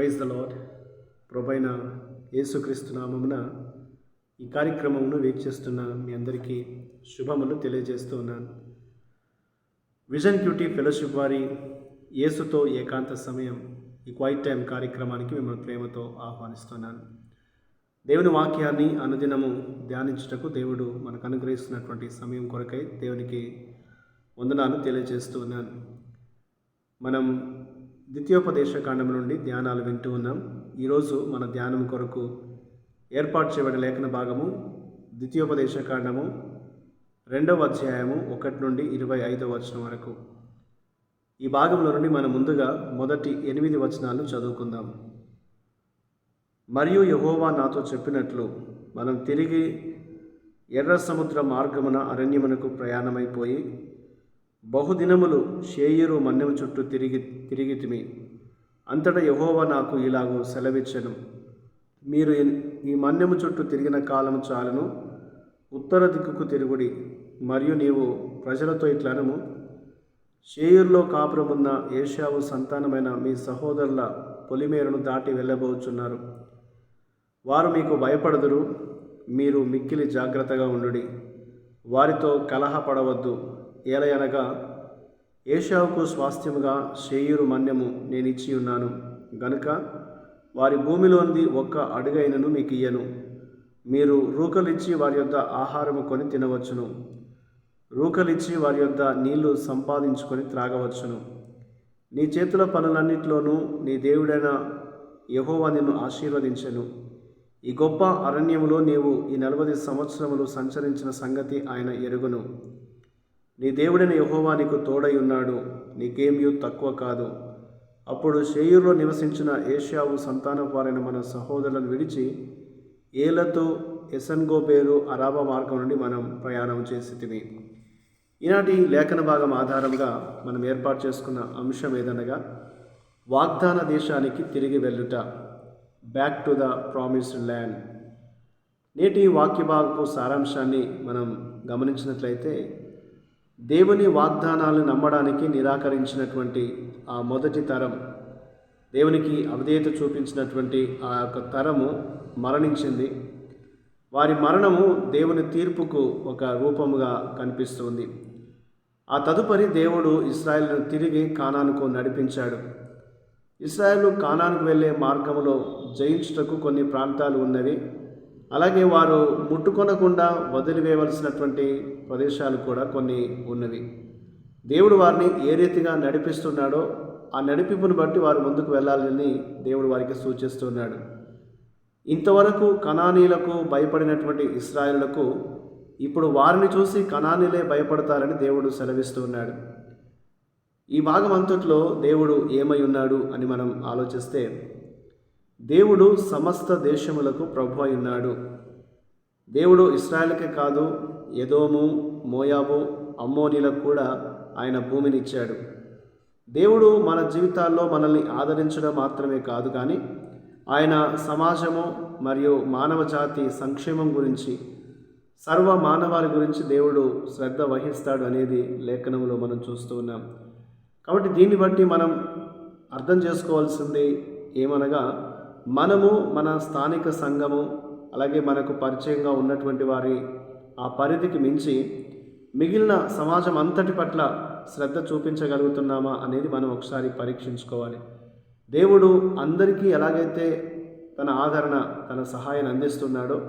Praise the lord ప్రభైన యేసుక్రీస్తు నామమున ఈ కార్యక్రమమును వీక్షిస్తున్న మీ అందరికీ శుభములు తెలియజేస్తూ ఉన్నాను. విజన్ క్యూటీ ఫెలోషిప్ వారి యేసుతో ఏకాంత సమయం ఈ క్వైట్ టైం కార్యక్రమానికి మిమ్మల్ని ప్రేమతో ఆహ్వానిస్తున్నాను. దేవుని వాక్యాన్ని అనుదినము ధ్యానించుటకు దేవుడు మనకు అనుగ్రహిస్తున్నటువంటి సమయం కొరకై దేవునికి వందనాలు తెలియజేస్తూ ఉన్నాను. మనం ద్వితీయోపదేశ కాండం నుండి ధ్యానాలు వింటూ ఉన్నాం. ఈరోజు మన ధ్యానం కొరకు ఏర్పాటు చేయబడిన లేఖన భాగము ద్వితీయోపదేశ కాండము రెండవ అధ్యాయము ఒకటి నుండి ఇరవై ఐదవ వచనం వరకు. ఈ భాగంలో నుండి మనం ముందుగా మొదటి ఎనిమిది వచనాలు చదువుకుందాం. మరియు యహోవా నాతో చెప్పినట్లు మనం తిరిగి ఎర్ర సముద్ర మార్గమున అరణ్యమునకు ప్రయాణమైపోయి బహుదినములు షేయరు మన్నెము చుట్టూ తిరిగి తిరిగితిమి. అంతటా యహోవ నాకు ఇలాగూ సెలవిచ్చను. మీరు ఈ మన్నెము చుట్టూ తిరిగిన కాలం చాలును. ఉత్తర దిక్కుకు తిరుగుడి. మరియు నీవు ప్రజలతో ఇట్లనము షేయూర్లో కాపురమున్న ఏషావు సంతానమైన మీ సహోదరుల పొలిమేరను దాటి వెళ్ళబోచున్నారు. వారు మీకు భయపడదురు. మీరు మిక్కిలి జాగ్రత్తగా ఉండుడి. వారితో కలహపడవద్దు. ఏలయనగా ఏషావుకు స్వాస్థ్యముగా శేయూరు మన్యము నేను ఇచ్చి ఉన్నాను. గనుక వారి భూమిలోనిది ఒక్క అడుగైనను మీకు ఇయ్యను. మీరు రూకలిచ్చి వారి యొద్ద ఆహారము కొని తినవచ్చును. రూకలిచ్చి వారి యొద్ద నీళ్ళు సంపాదించుకొని త్రాగవచ్చును. నీ చేతుల పనులన్నిటిలోనూ నీ దేవుడైన యహోవా నిన్ను ఆశీర్వదించెను. ఈ గొప్ప అరణ్యములో నీవు ఈ నలభై సంవత్సరములు సంచరించిన సంగతి ఆయన ఎరుగును. నీ దేవుడైన యహోవా నీకు తోడై ఉన్నాడు నీకేమీ తక్కువ కాదు. అప్పుడు షేయూర్లో నివసించిన ఏషియావు సంతానపారైన మన సహోదరులను విడిచి ఏలతో ఎసన్గోబేరు అరాబా మార్గం నుండి మనం ప్రయాణం చేసి ఈనాటి లేఖన భాగం ఆధారంగా మనం ఏర్పాటు చేసుకున్న అంశం ఏదనగా వాగ్దాన దేశానికి తిరిగి వెళ్ళుట back to the promised land నేటి వాక్య భాగపు సారాంశాన్ని మనం గమనించినట్లయితే దేవుని వాగ్దానాలు నమ్మడానికి నిరాకరించినటువంటి ఆ మొదటి తరం దేవునికి అవిధేయత చూపించినటువంటి ఆ యొక్క తరము మరణించింది. వారి మరణము దేవుని తీర్పుకు ఒక రూపముగా కనిపిస్తుంది. ఆ తదుపరి దేవుడు ఇస్రాయల్ను తిరిగి కానానుకు నడిపించాడు. ఇస్రాయలు కానానుకు వెళ్ళే మార్గంలో జయించుటకు కొన్ని ప్రాంతాలు ఉన్నవి. అలాగే వారు ముట్టుకొనకుండా వదిలివేయవలసినటువంటి ప్రదేశాలు కూడా కొన్ని ఉన్నవి. దేవుడు వారిని ఏ రీతిగా నడిపిస్తున్నాడో ఆ నడిపింపును బట్టి వారు ముందుకు వెళ్ళాలని దేవుడు వారికి సూచిస్తున్నాడు. ఇంతవరకు కణానీలకు భయపడినటువంటి ఇస్రాయిలకు ఇప్పుడు వారిని చూసి కణానీలే భయపడతారని దేవుడు సెలవిస్తున్నాడు. ఈ భాగం అంతట్లో దేవుడు ఏమై ఉన్నాడు అని మనం ఆలోచిస్తే దేవుడు సమస్త దేశములకు ప్రభు అయినాడు. ఉన్నాడు దేవుడు ఇస్రాయల్కే కాదు ఎదోము మోయాబు అమ్మోనీలకు కూడా ఆయన భూమిని ఇచ్చాడు దేవుడు మన జీవితాల్లో మనల్ని ఆదరించడం మాత్రమే కాదు కానీ ఆయన సమాజము మరియు మానవ జాతి సంక్షేమం గురించి సర్వ మానవాళి గురించి దేవుడు శ్రద్ధ వహిస్తాడు అనేది లేఖనంలో మనం చూస్తూ ఉన్నాం. కాబట్టి దీన్ని బట్టి మనం అర్థం చేసుకోవాల్సింది ఏమనగా మనము మన స్థానిక సంఘము అలాగే మనకు పరిచయంగా ఉన్నటువంటి వారి ఆ పరిధికి మించి మిగిలిన సమాజం అంతటి పట్ల శ్రద్ధ చూపించగలుగుతున్నామా అనేది మనం ఒకసారి పరీక్షించుకోవాలి. దేవుడు అందరికీ ఎలాగైతే తన ఆదరణ తన సహాయాన్ని అందిస్తున్నాడో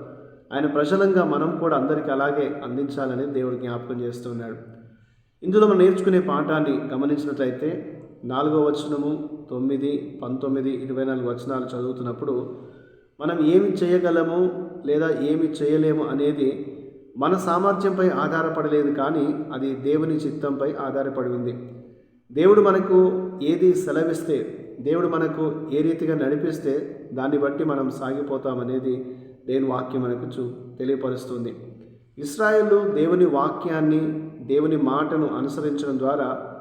ఆయన ప్రజలంగా మనం కూడా అందరికీ అలాగే అందించాలని దేవుడు జ్ఞాపకం చేస్తున్నాడు. ఇందులో మనం నేర్చుకునే పాఠాన్ని గమనించినట్లయితే నాలుగో వచనము తొమ్మిది పంతొమ్మిది ఇరవై నాలుగు వచనాలు చదువుతున్నప్పుడు మనం ఏమి చేయగలము లేదా ఏమి చేయలేము అనేది మన సామర్థ్యంపై ఆధారపడలేదు కానీ అది దేవుని చిత్తంపై ఆధారపడి ఉంది. దేవుడు మనకు ఏది సెలవిస్తే దేవుడు మనకు ఏ రీతిగా నడిపిస్తే దాన్ని బట్టి మనం సాగిపోతామనేది దేవుని వాక్యం మనకు చూ తెలియపరుస్తుంది. ఇస్రాయేలు దేవుని వాక్యాన్ని దేవుని మాటను అనుసరించడం ద్వారా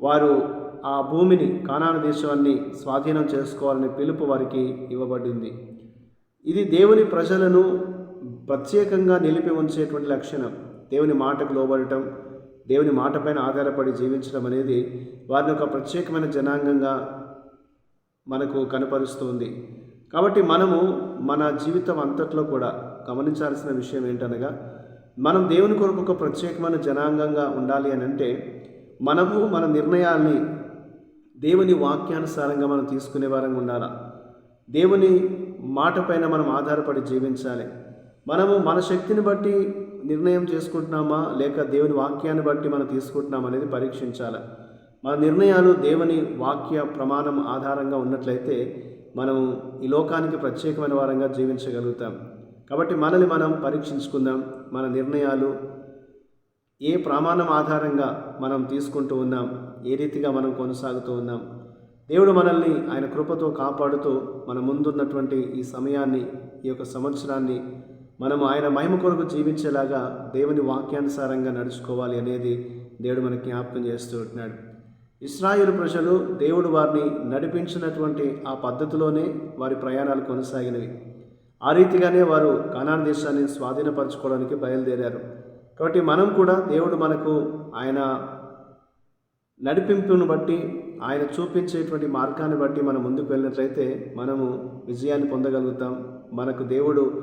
వారు ఆ భూమిని కానాను దేశాన్ని స్వాధీనం చేసుకోవాలనే పిలుపు వారికి ఇవ్వబడింది. ఇది దేవుని ప్రజలను ప్రత్యేకంగా నిలిపి ఉంచేటువంటి లక్షణం. దేవుని మాటకు లోబడటం దేవుని మాటపైన ఆధారపడి జీవించడం అనేది వారిని ఒక ప్రత్యేకమైన జనాంగంగా మనకు కనపరుస్తుంది. కాబట్టి మనము మన జీవితం అంతట్లో కూడా గమనించాల్సిన విషయం ఏంటనగా మనం దేవుని కొరకు ఒక ప్రత్యేకమైన జనాంగంగా ఉండాలి అని అంటే మనము మన నిర్ణయాల్ని దేవుని వాక్యానుసారంగా మనం తీసుకునే వారంగా ఉండాలా? దేవుని మాట పైన మనం ఆధారపడి జీవించాలి. మనము మన శక్తిని బట్టి నిర్ణయం చేసుకుంటున్నామా? లేక దేవుని వాక్యాన్ని బట్టి మనం తీసుకుంటున్నామా అనేది పరీక్షించాలి. మన నిర్ణయాలు దేవుని వాక్య ప్రమాణం ఆధారంగా ఉన్నట్లయితే మనం ఈ లోకానికి ప్రత్యేకమైన వారంగా జీవించగలుగుతాం. కాబట్టి మనల్ని మనం పరీక్షించుకుందాం. మన నిర్ణయాలు ఏ ప్రమాణం ఆధారంగా మనం తీసుకుంటూ ఉన్నాం ఏ రీతిగా మనం కొనసాగుతూ ఉన్నాం దేవుడు మనల్ని ఆయన కృపతో కాపాడుతూ మన ముందున్నటువంటి ఈ సమయాన్ని ఈ యొక్క సంవత్సరాన్ని మనము ఆయన మహిమ కొరకు జీవించేలాగా దేవుని వాక్యానుసారంగా నడుచుకోవాలి అనేది దేవుడు మనకి జ్ఞాపకం చేస్తూ ఉంటున్నాడు. ఇస్రాయేల్ ప్రజలు దేవుడు వారిని నడిపించినటువంటి ఆ పద్ధతిలోనే వారి ప్రయాణాలు కొనసాగినవి. ఆ రీతిగానే వారు కనాన్ దేశాన్ని స్వాధీనపరచుకోవడానికి బయలుదేరారు. కాబట్టి మనం కూడా దేవుడు మనకు ఆయన నడిపింపును బట్టి ఆయన చూపించేటువంటి మార్గాన్ని బట్టి మనం ముందుకు వెళ్ళినట్లయితే మనము విజయాన్ని పొందగలుగుతాం. మనకు దేవుడు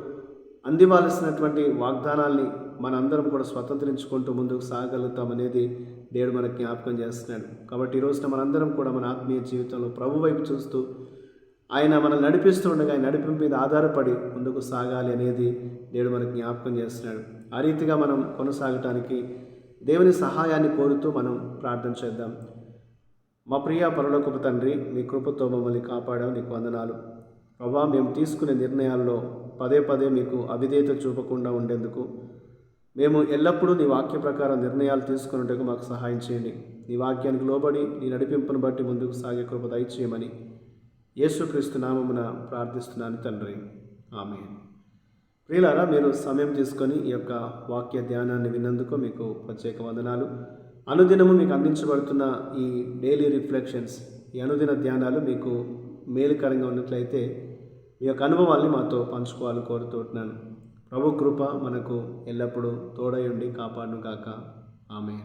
అందివాల్సినటువంటి వాగ్దానాల్ని మనందరం కూడా స్వతంత్రించుకుంటూ ముందుకు సాగలుగుతాం అనేది దేవుడు మనకు జ్ఞాపకం చేస్తున్నాడు. కాబట్టి ఈ రోజున మనందరం కూడా మన ఆత్మీయ జీవితంలో ప్రభు వైపు చూస్తూ ఆయన మనల్ని నడిపిస్తుండగా ఆయన నడిపింపు మీద ఆధారపడి ముందుకు సాగాలి అనేది దేవుడు మనకు జ్ఞాపకం చేస్తున్నాడు. ఆ రీతిగా మనం కొనసాగటానికి దేవుని సహాయాన్ని కోరుతూ మనం ప్రార్థన చేద్దాం. మా ప్రియ పరలోకపు తండ్రి నీ కృపతో మమ్మల్ని కాపాడావు నీకు వందనాలు. ప్రభా మేము తీసుకునే నిర్ణయాల్లో పదే పదే మీకు అవిధేయత చూపకుండా ఉండేందుకు మేము ఎల్లప్పుడూ నీ వాక్య ప్రకారం నిర్ణయాలు తీసుకున్నట్టుకు మాకు సహాయం చేయండి. నీ వాక్యానికి లోబడి నీ నడిపింపును బట్టి ముందుకు సాగే కృప దయచేయమని యేసుక్రీస్తు నామమున ప్రార్థిస్తున్నాను తండ్రి. ఆమె ప్రియులారా మీరు సమయం తీసుకొని ఈ యొక్క వాక్య ధ్యానాన్ని విన్నందుకు మీకు ప్రత్యేక వందనాలు. అనుదినము మీకు అందించబడుతున్న ఈ డైలీ రిఫ్లెక్షన్స్ ఈ అనుదిన ధ్యానాలు మీకు మేలుకరంగా ఉన్నట్లయితే మీ యొక్క అనుభవాల్ని మాతో పంచుకోవాలని కోరుతుంటున్నాను ప్రభు కృప మనకు ఎల్లప్పుడూ తోడై ఉండి కాపాడును గాక. ఆమె